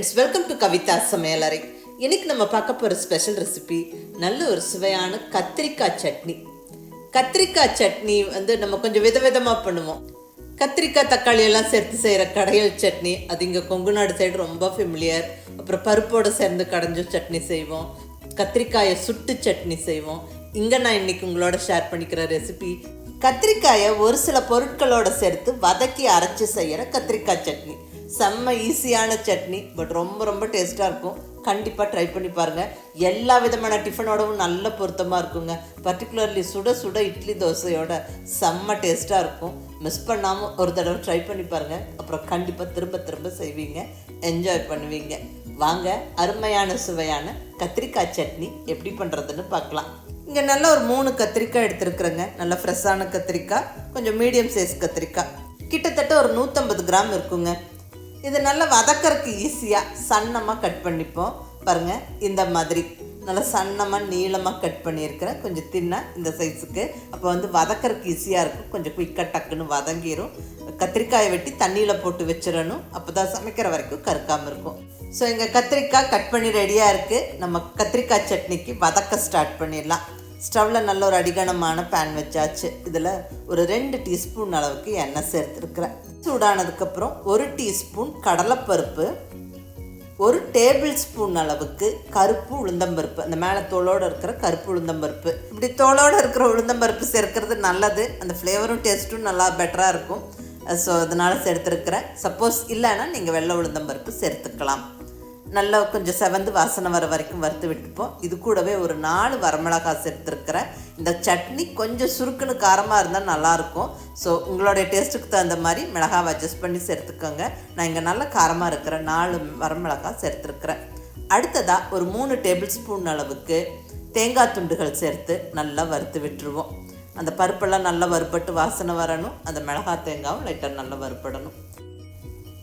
Friends welcome to Kavitha சமையலறை இன்னைக்கு நம்ம பார்க்க போகிற ஸ்பெஷல் ரெசிபி நல்ல ஒரு சுவையான கத்திரிக்காய் சட்னி. கத்திரிக்காய் சட்னி வந்து நம்ம கொஞ்சம் விதவிதமாக பண்ணுவோம். கத்திரிக்காய் தக்காளி எல்லாம் சேர்த்து செய்கிற கடையல் சட்னி அது இங்கே கொங்கு நாடு சைடு ரொம்ப ஃபெமிலியர் அப்புறம் பருப்போடு சேர்ந்து கடைஞ்ச சட்னி செய்வோம். கத்திரிக்காயை சுட்டு சட்னி செய்வோம். இங்கே நான் இன்னைக்கு உங்களோட ஷேர் பண்ணிக்கிற ரெசிபி கத்திரிக்காயை ஒரு சில பொருட்களோட சேர்த்து வதக்கி அரைச்சி செய்கிற கத்திரிக்காய் சட்னி. செம்ம ஈஸியான சட்னி பட் ரொம்ப ரொம்ப டேஸ்ட்டாக இருக்கும். கண்டிப்பாக ட்ரை பண்ணி பாருங்கள் எல்லா விதமான டிஃபனோடவும் நல்ல பொருத்தமாக இருக்குங்க. பர்டிகுலர்லி சுட சுட இட்லி தோசையோட செம்ம டேஸ்ட்டாக இருக்கும். மிஸ் பண்ணாமல் ஒரு தடவை ட்ரை பண்ணி பாருங்கள் அப்புறம் கண்டிப்பாக திரும்ப திரும்ப செய்வீங்க. என்ஜாய் பண்ணுவீங்க. வாங்க அருமையான சுவையான கத்திரிக்காய் சட்னி எப்படி பண்ணுறதுன்னு பார்க்கலாம். இங்கே நல்ல ஒரு மூணு கத்திரிக்காய் எடுத்துருக்குறேங்க. நல்ல ஃப்ரெஷ்ஷான கத்திரிக்காய் கொஞ்சம் மீடியம் சைஸ் கத்திரிக்காய். கிட்டத்தட்ட ஒரு நூற்றம்பது கிராம் இருக்குங்க. இது நல்லா வதக்கிறதுக்கு ஈஸியாக சன்னமாக கட் பண்ணிப்போம். பாருங்கள் இந்த மாதிரி. நல்லா சன்னமாக நீளமாக கட் பண்ணியிருக்கிறேன். கொஞ்சம் தின்ன இந்த சைஸுக்கு அப்போ வந்து வதக்கறதுக்கு ஈஸியாக இருக்கும். கொஞ்சம் குயிக்காக டக்குன்னு வதங்கிடும் கத்திரிக்காயை வெட்டி தண்ணியில் போட்டு வச்சிடணும். அப்போ தான் சமைக்கிற வரைக்கும் கருக்காமல் இருக்கும். ஸோ இங்கே கத்திரிக்காய் கட் பண்ணி ரெடியாக இருக்குது நம்ம கத்திரிக்காய் சட்னிக்கு வதக்க ஸ்டார்ட் பண்ணிடலாம். ஸ்டவ்வில் நல்ல ஒரு அடிகனமான பேன் வச்சாச்சு. இதில் ஒரு ரெண்டு டீஸ்பூன் அளவுக்கு எண்ணெய் சேர்த்துருக்குறேன். சூடானதுக்கப்புறம் ஒரு டீஸ்பூன் கடலைப்பருப்பு ஒரு டேபிள் ஸ்பூன் அளவுக்கு கருப்பு உளுந்தம்பருப்பு. அந்த மேலே தோலோடு இருக்கிற கருப்பு உளுந்தம்பருப்பு. இப்படி தோலோடு இருக்கிற உளுந்தம்பருப்பு சேர்க்கறது நல்லது. அந்த ஃப்ளேவரும் டேஸ்ட்டும் நல்லா பெட்டராக இருக்கும். ஸோ அதனால் சேர்த்துருக்குறேன். சப்போஸ் இல்லைன்னா நீங்கள் வெள்ளை உளுந்தம்பருப்பு சேர்த்துக்கலாம். நல்லா கொஞ்சம் செவந்து வாசனை வர வரைக்கும் வறுத்து விட்டுப்போம். இது கூடவே ஒரு நாலு வரமிளகாய் சேர்த்துருக்கிறேன் இந்த சட்னி கொஞ்சம் சுருக்குன்னு காரமாக இருந்தால் நல்லாயிருக்கும். ஸோ உங்களுடைய டேஸ்ட்டுக்கு தகுந்த மாதிரி மிளகாவை அட்ஜஸ்ட் பண்ணி சேர்த்துக்கோங்க. நான் இங்கே நல்ல காரமாக இருக்கிற நாலு வரமிளகாய் சேர்த்துருக்குறேன். அடுத்ததாக ஒரு மூணு டேபிள் ஸ்பூன் அளவுக்கு தேங்காய் துண்டுகள் சேர்த்து நல்லா வறுத்து விட்டுருவோம். அந்த பருப்பெல்லாம் நல்லா வறுப்பட்டு வாசனை வரணும். அந்த மிளகாய் தேங்காவும் லைட்டாக நல்லா வறுப்படணும்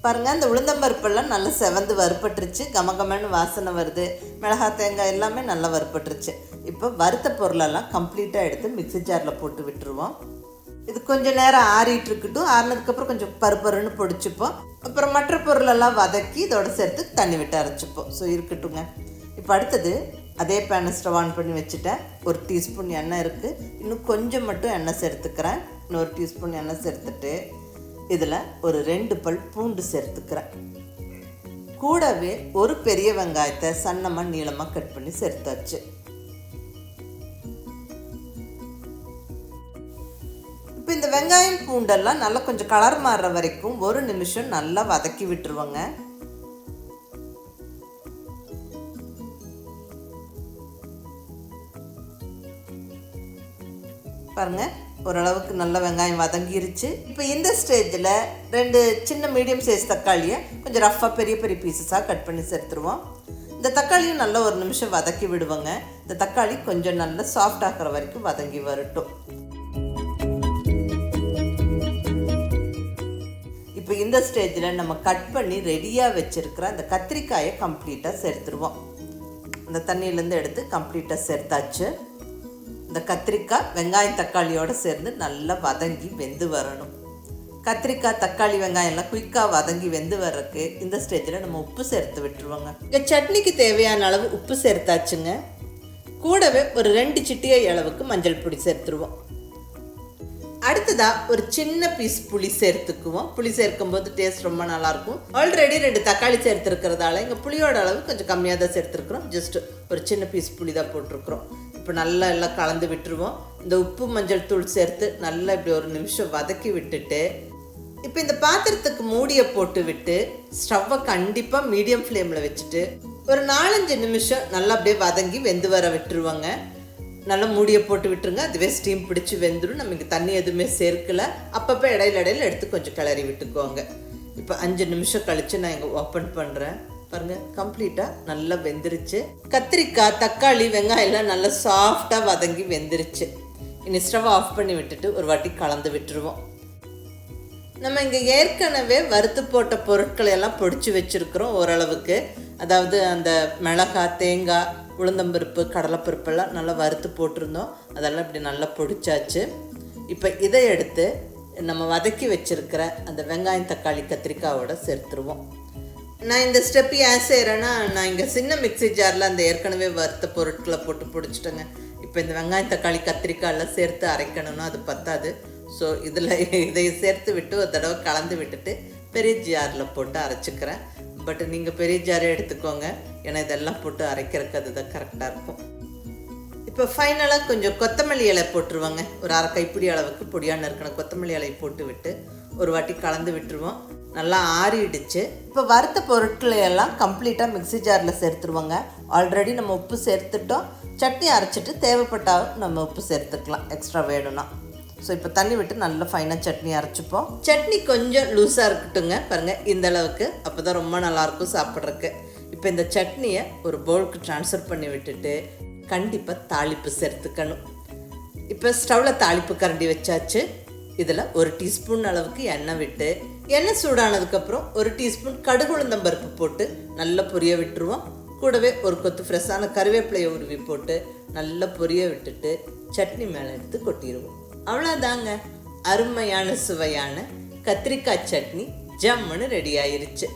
பாருங்கள் அந்த உளுந்தம்பருப்பெல்லாம் நல்லா செவந்து வறுப்பட்டுருச்சு கமகமன்னு வாசனை வருது. மிளகாய் தேங்காய் எல்லாமே நல்லா வறுப்பட்டுருச்சு இப்போ வறுத்த பொருளெல்லாம் கம்ப்ளீட்டாக எடுத்து மிக்ஸி ஜாரில் போட்டு விட்டுருவோம். இது கொஞ்சம் நேரம் ஆறிட்டு இருக்கட்டும். ஆறினதுக்கப்புறம் கொஞ்சம் பருப்பருன்னு பொடிச்சுப்போம். அப்புறம் மற்ற பொருளெல்லாம் வதக்கி இதோட சேர்த்து தண்ணி விட்டு அரைச்சிப்போம். ஸோ இருக்கட்டுங்க. இப்போ அடுத்தது அதே பேனை ஸ்டவ் ஆன் பண்ணி வச்சுட்டேன். ஒரு டீஸ்பூன் எண்ணெய் இருக்குது இன்னும் கொஞ்சம் மட்டும் எண்ணெய் சேர்த்துக்கிறேன். இன்னொரு டீஸ்பூன் எண்ணெய் சேர்த்துட்டு இதில் ஒரு ரெண்டு பல் பூண்டு சேர்த்துக்கிறேன். கூடவே ஒரு பெரிய வெங்காயத்தை சன்னமாக நீளமாக கட் பண்ணி சேர்த்தாச்சு. இப்போ இந்த வெங்காயம் பூண்டெல்லாம் நல்லா கொஞ்சம் கலர் மாறுற வரைக்கும் ஒரு நிமிஷம் நல்லா வதக்கி விட்டுருவோங்க. பாருங்கள் ஓரளவுக்கு நல்ல வெங்காயம் வதங்கிருச்சு. இப்போ இந்த ஸ்டேஜில் ரெண்டு சின்ன மீடியம் சைஸ் தக்காளியை கொஞ்சம் ரஃப்பாக பெரிய பெரிய பீசஸாக கட் பண்ணி சேர்த்துருவோம் இந்த தக்காளியும் நல்லா ஒரு நிமிஷம் வதக்கி விடுவோங்க. இந்த தக்காளி கொஞ்சம் நல்லா சாஃப்ட் ஆகிற வரைக்கும் வதங்கி வரட்டும். இப்போ இந்த ஸ்டேஜில் நம்ம கட் பண்ணி ரெடியாக வச்சுருக்கிற அந்த கத்திரிக்காயை கம்ப்ளீட்டாக சேர்த்துருவோம் அந்த தண்ணியிலேருந்து எடுத்து கம்ப்ளீட்டாக சேர்த்தாச்சு இந்த கத்திரிக்காய் வெங்காயம் தக்காளியோடு சேர்ந்து நல்லா வதங்கி வெந்து வரணும். கத்திரிக்காய் தக்காளி வெங்காயம் எல்லாம் குயிக்காக வதங்கி வெந்து வர்றதுக்கு இந்த ஸ்டேஜில் நம்ம உப்பு சேர்த்து விட்டுருவோங்க. இங்கே சட்னிக்கு தேவையான அளவு உப்பு சேர்த்தாச்சுங்க. கூடவே ஒரு ரெண்டு சிட்டிகை அளவுக்கு மஞ்சள் பொடி சேர்த்துருவோம். அடுத்ததாக ஒரு சின்ன பீஸ் புளி சேர்த்துக்குவோம். புளி சேர்க்கும் போது டேஸ்ட் ரொம்ப நல்லாயிருக்கும். ஆல்ரெடி ரெண்டு தக்காளி சேர்த்துருக்கிறதால இங்கே புளியோட அளவு கொஞ்சம் கம்மியாக தான் சேர்த்துருக்குறோம். ஜஸ்ட் ஒரு சின்ன பீஸ் புளி தான் போட்டிருக்குறோம். இப்போ நல்லா எல்லாம் கலந்து விட்டுருவோம். இந்த உப்பு மஞ்சள் தூள் சேர்த்து நல்லா இப்படி ஒரு நிமிஷம் வதக்கி விட்டுட்டு இப்போ இந்த பாத்திரத்துக்கு மூடியை போட்டு விட்டு ஸ்டவ்வை கண்டிப்பாக மீடியம் ஃப்ளேமில் வச்சுட்டு ஒரு நாலஞ்சு நிமிஷம் நல்லா அப்படியே வதங்கி வெந்து வர விட்டுருவாங்க. நல்லா மூடியை போட்டு விட்டுருங்க. அதுவே ஸ்டீம் பிடிச்சி வெந்துடும் நம்ம இங்கே தண்ணி எதுவுமே சேர்க்கல. அப்பப்போ இடையில இடையில எடுத்து கொஞ்சம் கிளறி விட்டுக்கோங்க. இப்போ அஞ்சு நிமிஷம் கழித்து நான் இங்கே ஓப்பன் பண்ணுறேன் பாருங்க கம்ப்ளீட்டாக நல்லா வெந்துருச்சு. கத்திரிக்காய் தக்காளி வெங்காயம் எல்லாம் நல்லா சாஃப்டாக வதங்கி வெந்துருச்சு. இனி ஸ்டவ் ஆஃப் பண்ணி விட்டுட்டு ஒரு வாட்டி கலந்து விட்டுருவோம். நம்ம இங்கே ஏற்கனவே வறுத்து போட்ட பொருட்களை எல்லாம் பொடிச்சு வச்சுருக்குறோம் ஓரளவுக்கு. அதாவது அந்த மிளகாய் தேங்காய் உளுந்தம்பருப்பு கடலைப்பருப்பெல்லாம் நல்லா வறுத்து போட்டிருந்தோம். அதெல்லாம் இப்படி நல்லா பொடிச்சாச்சு. இப்போ இதை எடுத்து நம்ம வதக்கி வச்சுருக்கிற அந்த வெங்காயம் தக்காளி கத்திரிக்காயோட சேர்த்துருவோம். நான் இந்த ஸ்டெப் ஏன் செய்கிறேன்னா நான் இங்கே சின்ன மிக்ஸி ஜாரில் அந்த ஏற்கனவே வறுத்த பொருட்களை போட்டு பிடிச்சிட்டேங்க. இப்போ இந்த வெங்காயம் தக்காளி கத்திரிக்காயெல்லாம் சேர்த்து அரைக்கணும்னா அது பத்தாது. ஸோ இதில் இதை சேர்த்து விட்டு ஒரு தடவை கலந்து விட்டுட்டு பெரிய ஜாரில் போட்டு அரைச்சிக்கிறேன். பட் நீங்கள் பெரிய ஜாரே எடுத்துக்கோங்க. ஏன்னா இதெல்லாம் போட்டு அரைக்கிறதுக்கு அதுதான் கரெக்டாக இருக்கும். இப்போ ஃபைனலாக கொஞ்சம் கொத்தமல்லி இலை போட்டுருவாங்க. ஒரு அரை கைப்பிடி அளவுக்கு பொடியான இருக்கிற கொத்தமல்லி இலை போட்டு விட்டு ஒரு வாட்டி கலந்து விட்டுருவோம். நல்லா ஆறிடுச்சு. இப்போ வறுத்த பொருட்களை எல்லாம் கம்ப்ளீட்டாக மிக்ஸி ஜாரில் சேர்த்துருவோங்க. ஆல்ரெடி நம்ம உப்பு சேர்த்துட்டோம். சட்னி அரைச்சிட்டு தேவைப்பட்டாலும் நம்ம உப்பு சேர்த்துக்கலாம். எக்ஸ்ட்ரா வேணும்னா. ஸோ இப்போ தண்ணி விட்டு நல்லா ஃபைனாக சட்னி அரைச்சிப்போம். சட்னி கொஞ்சம் லூஸாக இருக்கட்டுங்க பாருங்கள் இந்த அளவுக்கு. அப்போ தான் ரொம்ப நல்லாயிருக்கும் சாப்பிட்றதுக்கு. இப்போ இந்த சட்னியை ஒரு பவுலுக்கு ட்ரான்ஸ்ஃபர் பண்ணி விட்டுட்டு கண்டிப்பாக தாளிப்பு சேர்த்துக்கணும். இப்போ ஸ்டவ்வில் தாளிப்பு கரண்டி வச்சாச்சு. இதில் ஒரு டீஸ்பூன் அளவுக்கு எண்ணெய் விட்டு எண்ணெய் சூடானதுக்கப்புறம் ஒரு டீஸ்பூன் கடுகு பருப்பு போட்டு நல்லா பொரிய விட்டுருவோம். கூடவே ஒரு கொத்து ஃப்ரெஷ்ஷான கருவேப்பிலையை உருவி போட்டு நல்லா பொரிய விட்டுட்டு சட்னி மேலே எடுத்து கொட்டிடுவோம். அவ்வளோதாங்க அருமையான சுவையான கத்திரிக்காய் சட்னி. ஜம்முன்னு ரெடி ஆயிருச்சு.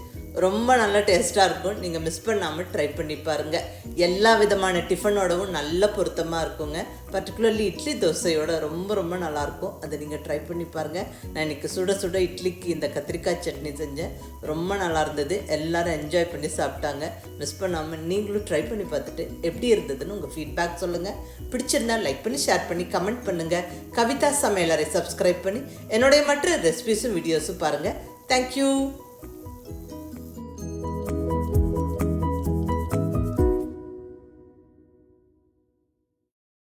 ரொம்ப நல்ல டேஸ்ட்டாக இருக்கும். நீங்கள் மிஸ் பண்ணாமல் ட்ரை பண்ணி பாருங்கள் எல்லா விதமான டிஃபனோடவும் நல்ல பொருத்தமாக இருக்குங்க. பர்டிகுலர்லி இட்லி தோசையோட ரொம்ப ரொம்ப நல்லாயிருக்கும் அதை நீங்கள் ட்ரை பண்ணி பாருங்கள் நான் இன்றைக்கி சுட சுட இட்லிக்கு இந்த கத்திரிக்காய் சட்னி செஞ்சேன். ரொம்ப நல்லா இருந்தது. எல்லோரும் என்ஜாய் பண்ணி சாப்பிட்டாங்க. மிஸ் பண்ணாமல் நீங்களும் ட்ரை பண்ணி பார்த்துட்டு எப்படி இருந்ததுன்னு உங்கள் ஃபீட்பேக் சொல்லுங்கள் பிடிச்சிருந்தா லைக் பண்ணி ஷேர் பண்ணி கமெண்ட் பண்ணுங்கள் கவிதா சமையலரை சப்ஸ்கிரைப் பண்ணி என்னுடைய மற்ற ரெசிபிஸும் வீடியோஸும் பாருங்கள் தேங்க்யூ